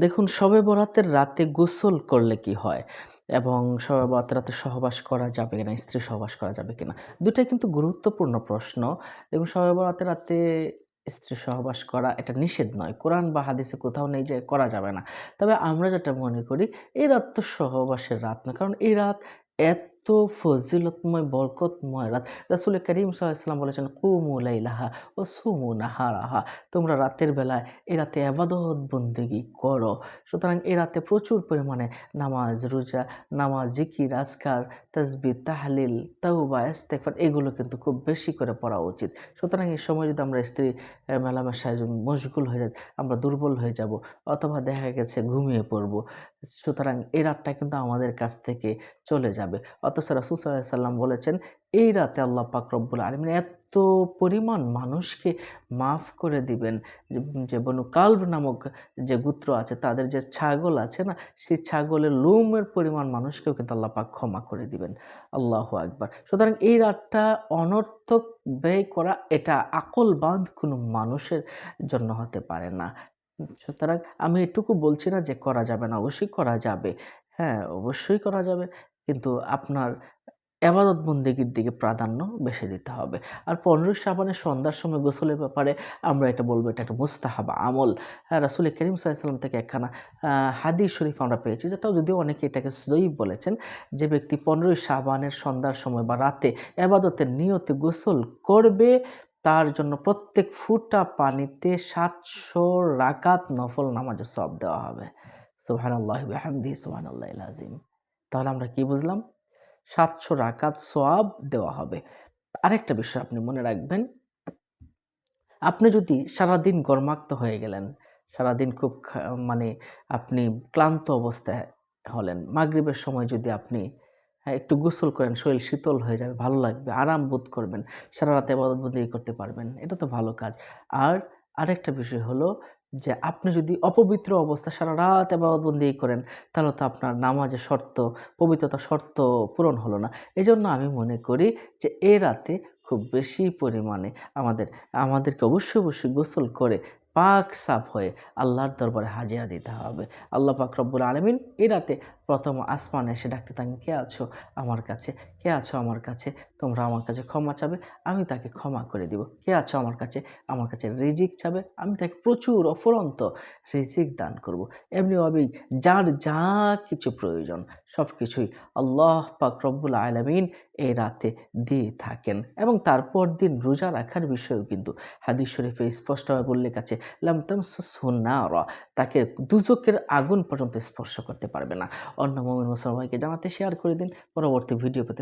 দেখুন, শবে বরাতের রাতে গোসল করলে কি হয়? এবং শবে বরাত রাতে সহবাস করা যাবে কিনা? স্ত্রী সহবাস করা যাবে কিনা? দুটাই কিন্তু গুরুত্বপূর্ণ প্রশ্ন। দেখুন, শবে বরাতের রাতে স্ত্রী সহবাস করা এটা নিষেধ নয়। কোরআন বা হাদিসে কোথাও নেই যে করা যাবে না। তবে আমরা যেটা মনে করি, এই রাত তো সহবাসের রাত না কারণ এই রাত এত ফজিলতময় বরকতময় রাত, রাসুল করিম সাল্লাম বলেছেন কুমুলাইলাহা ও সুমু নাহারাহা। তোমরা রাতের বেলায় এ রাতে আবাদত বন্দেগি করো। সুতরাং এ রাতে প্রচুর পরিমাণে নামাজ, রোজা, নামাজ, জিকির, আজকার, তসবি, তাহলিল, তাওবা ইস্তেকফার এগুলো কিন্তু খুব বেশি করে পড়া উচিত। সুতরাং এই সময় যদি আমরা স্ত্রী মেলামেশায় মশগুল হয়ে যায় আমরা দুর্বল হয়ে যাব অথবা দেখা গেছে ঘুমিয়ে পড়ব। সুতরাং এ রাতটা কিন্তু আমাদের কাছ থেকে চলে যাবে। অথচ রাসুল সাল্লাহ সাল্লাম বলেছেন, এই রাতে আল্লাহ পাক রব্বুল আলমিন এত পরিমাণ মানুষকে মাফ করে দিবেন। যে- বনু কাল্ব নামক যে গোত্র আছে, তাদের যে ছাগল আছে না, সেই ছাগলের লোমের পরিমাণ মানুষকেও কিন্তু আল্লাহ পাক ক্ষমা করে দিবেন। আল্লাহ আকবার। সুতরাং এই রাতটা অনর্থক ব্যয় করা, এটা আকল বাঁধ কোনো মানুষের জন্য হতে পারে না। সুতরাং আমি এটুকু বলছি না যে করা যাবে না, অবশ্যই করা যাবে। হ্যাঁ অবশ্যই করা যাবে। কিন্তু আপনার এবাদত বন্দেগীর দিকে প্রাধান্য বেশি দিতে হবে। আর পনেরোই সাবানের সন্ধ্যার সময় গোসলের ব্যাপারে আমরা এটা বলব, এটা একটা মুস্তাহাব আমল। হ্যাঁ রাসুল করিম সাল্লাম থেকে একখানা হাদিস শরীফ আমরা পেয়েছি, যেটাও যদিও অনেকে এটাকে জয়ী বলেছেন, যে ব্যক্তি পনেরোই সাবানের সন্ধ্যার সময় বা রাতে এবাদতের নিয়তে গোসল করবে, তার জন্য প্রত্যেক ফুটা পানিতে সাতশো রাকাত নফল নামাজের সব দেওয়া হবে। সুহান আল্লাহ হামদি সুহান আল্লাহ আজিম তাহলে আমরা কি বুঝলাম? সাতশো রাকাত সোয়াব দেওয়া হবে। আরেকটা বিষয় আপনি মনে রাখবেন আপনি যদি সারাদিন গরমাক্ত হয়ে গেলেন সারাদিন খুব মানে আপনি ক্লান্ত অবস্থায় হলেন মাগরিবের সময় যদি আপনি হ্যাঁ, একটু গোসল করেন শরীর শীতল হয়ে যাবে ভালো লাগবে আরাম বোধ করবেন সারা রাতে বন্দি করতে পারবেন এটা তো ভালো কাজ। আর আরেকটা বিষয় হলো যে আপনি যদি অপবিত্র অবস্থা সারা রাত আবাদবন্দি করেন, তাহলে তো আপনার নামাজের শর্ত, পবিত্রতা শর্ত পূরণ হলো না। এই জন্য আমি মনে করি যে এ রাতে খুব বেশি পরিমাণে আমাদের, আমাদেরকে অবশ্যই অবশ্যই গোসল করে পাক সাফ হয়ে আল্লাহর দরবারে হাজিরা দিতে হবে। আল্লাহ পাক রব্বুল আলমিন এই রাতে প্রথম আসমানে এসে ডাকতে থাকেন, কে আছো আমার কাছে? কে আছো আমার কাছে? তোমরা আমার কাছে ক্ষমা চাবে, আমি তাকে ক্ষমা করে দিব। কে আছো আমার কাছে? আমার কাছে রিজিক চাবে, আমি তাকে প্রচুর অফুরন্ত রিজিক দান করব। এমনিভাবেই যার যা কিছু প্রয়োজন সব কিছুই আল্লাহ পাক রব্বুল আলমিন এই রাতে দিয়ে থাকেন। এবং তারপর দিন রোজা রাখার বিষয়েও কিন্তু হাদিস শরীফে স্পষ্টভাবে উল্লেখ আছে সোনা র তাকে দুচকের আগুন পর্যন্ত স্পর্শ করতে পারবে না। অন্য মমিন মুসলমানকে জানাতে শেয়ার করে দিন। পরবর্তী ভিডিও পেতে